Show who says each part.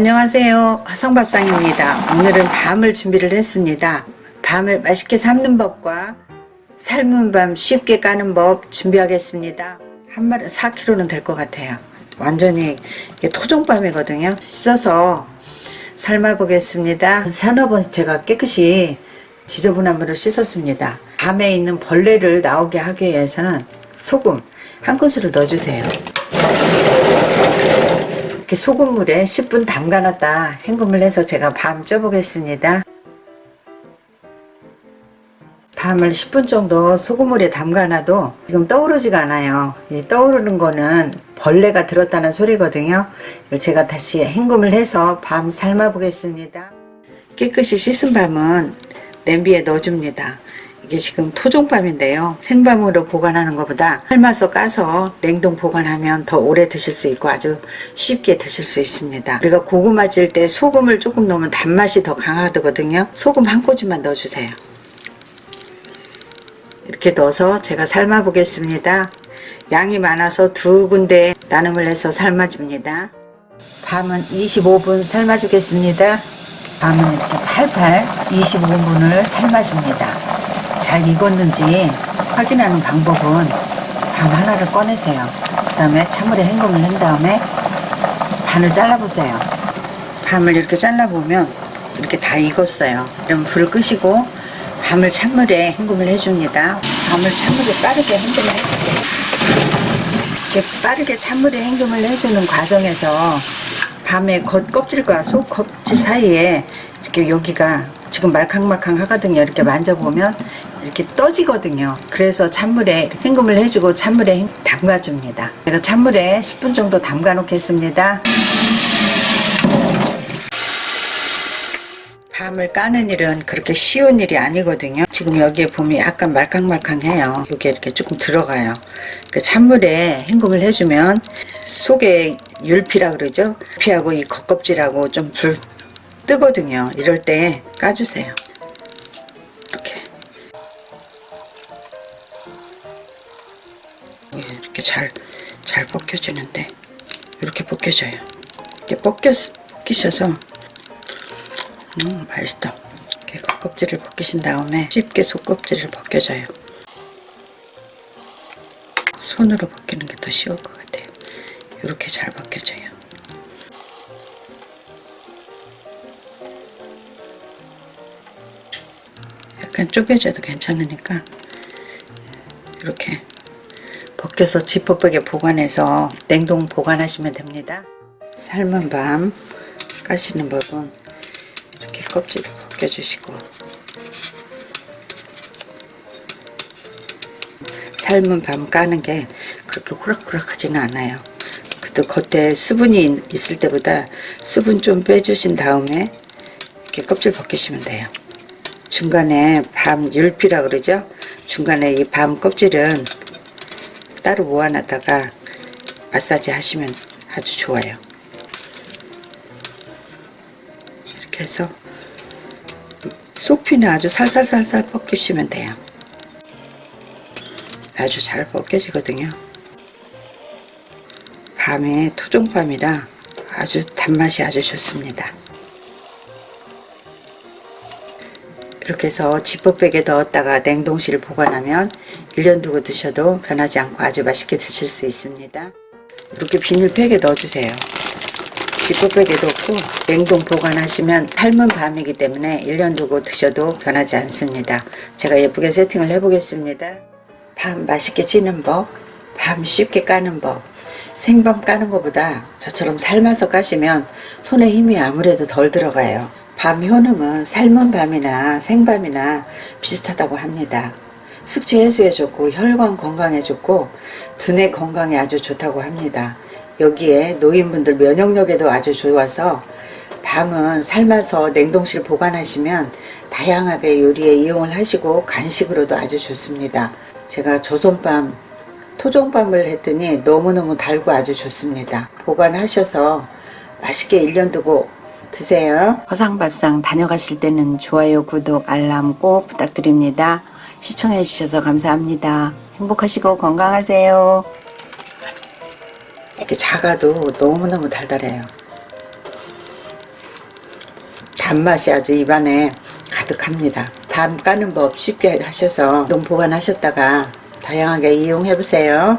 Speaker 1: 안녕하세요. 화성밥상입니다. 오늘은 밤을 준비를 했습니다. 밤을 맛있게 삶는 법과 삶은 밤 쉽게 까는 법 준비하겠습니다. 한 마리 4kg는 될 것 같아요. 완전히 이게 토종밤이거든요. 씻어서 삶아 보겠습니다. 서너 번 제가 깨끗이 지저분한 물을 씻었습니다. 밤에 있는 벌레를 나오게 하기 위해서는 소금 한 큰술을 넣어주세요. 이렇게 소금물에 10분 담가놨다 헹굼을 해서 제가 밤 쪄보겠습니다. 밤을 10분 정도 소금물에 담가놔도 지금 떠오르지가 않아요. 이 떠오르는 거는 벌레가 들었다는 소리거든요. 제가 다시 헹굼을 해서 밤 삶아 보겠습니다. 깨끗이 씻은 밤은 냄비에 넣어줍니다. 이게 지금 토종밤인데요. 생밤으로 보관하는 것보다 삶아서 까서 냉동 보관하면 더 오래 드실 수 있고 아주 쉽게 드실 수 있습니다. 우리가 고구마 찔때 소금을 조금 넣으면 단맛이 더 강하거든요. 소금 한 꼬집만 넣어주세요. 이렇게 넣어서 제가 삶아 보겠습니다. 양이 많아서 두 군데 나눔을 해서 삶아줍니다. 밤은 25분 삶아주겠습니다. 밤은 이렇게 팔팔 25분을 삶아줍니다. 잘 익었는지 확인하는 방법은 밤 하나를 꺼내세요. 그 다음에 찬물에 헹굼을 한 다음에 반을 잘라보세요. 밤을 이렇게 잘라보면 이렇게 다 익었어요. 그럼 불을 끄시고 밤을 찬물에 헹굼을 해줍니다. 밤을 찬물에 빠르게 헹굼을 해주세요. 이렇게 빠르게 찬물에 헹굼을 해주는 과정에서 밤에 겉 껍질과 속 껍질 사이에 이렇게 여기가 지금 말캉말캉 하거든요. 이렇게 만져보면 이렇게 떠지거든요. 그래서 찬물에 헹굼을 해주고 찬물에 헹- 담가줍니다. 제가 찬물에 10분 정도 담가 놓겠습니다. 밤을 까는 일은 그렇게 쉬운 일이 아니거든요. 지금 여기에 보면 약간 말캉말캉해요. 이게 이렇게 조금 들어가요. 그 찬물에 헹굼을 해주면 속에 율피라 그러죠. 피하고 이 겉껍질하고 좀 불 뜨거든요. 이럴 때 까주세요. 잘 잘 벗겨지는데 이렇게 벗겨져요. 이렇게 벗겨 벗기셔서 음 맛있다. 이렇게 겉껍질을 벗기신 다음에 쉽게 속껍질을 벗겨져요. 손으로 벗기는 게 더 쉬울 것 같아요. 이렇게 잘 벗겨져요. 약간 쪼개져도 괜찮으니까 이렇게 벗겨서 지퍼백에 보관해서 냉동 보관하시면 됩니다. 삶은 밤 까시는 법은 이렇게 껍질을 벗겨주시고 삶은 밤 까는 게 그렇게 호락호락하지는 않아요. 그때 겉에 수분이 있을 때보다 수분 좀 빼주신 다음에 이렇게 껍질 벗기시면 돼요. 중간에 밤 율피라 그러죠? 중간에 이 밤 껍질은 따로 모아놨다가 마사지 하시면 아주 좋아요. 이렇게 해서 속피는 아주 살살살살 벗기시면 돼요. 아주 잘 벗겨지거든요. 밤에 토종밤이라 아주 단맛이 아주 좋습니다. 이렇게 해서 지퍼백에 넣었다가 냉동실에 보관하면 1년 두고 드셔도 변하지 않고 아주 맛있게 드실 수 있습니다. 이렇게 비닐팩에 넣어주세요. 지퍼백에 넣고 냉동 보관하시면 삶은 밤이기 때문에 1년 두고 드셔도 변하지 않습니다. 제가 예쁘게 세팅을 해보겠습니다. 밤 맛있게 찌는 법, 밤 쉽게 까는 법, 생밤 까는 것보다 저처럼 삶아서 까시면 손에 힘이 아무래도 덜 들어가요. 밤 효능은 삶은 밤이나 생밤이나 비슷하다고 합니다. 숙취 해소에 좋고 혈관 건강에 좋고 두뇌 건강에 아주 좋다고 합니다. 여기에 노인분들 면역력에도 아주 좋아서 밤은 삶아서 냉동실 보관하시면 다양하게 요리에 이용을 하시고 간식으로도 아주 좋습니다. 제가 조선밤 토종밤을 했더니 너무너무 달고 아주 좋습니다. 보관하셔서 맛있게 1년 두고 드세요. 허상밥상 다녀가실 때는 좋아요, 구독, 알람 꼭 부탁드립니다. 시청해 주셔서 감사합니다. 행복하시고 건강하세요. 이렇게 작아도 너무너무 달달해요. 단맛이 아주 입안에 가득합니다. 밤 까는 법 쉽게 하셔서 농 보관하셨다가 다양하게 이용해 보세요.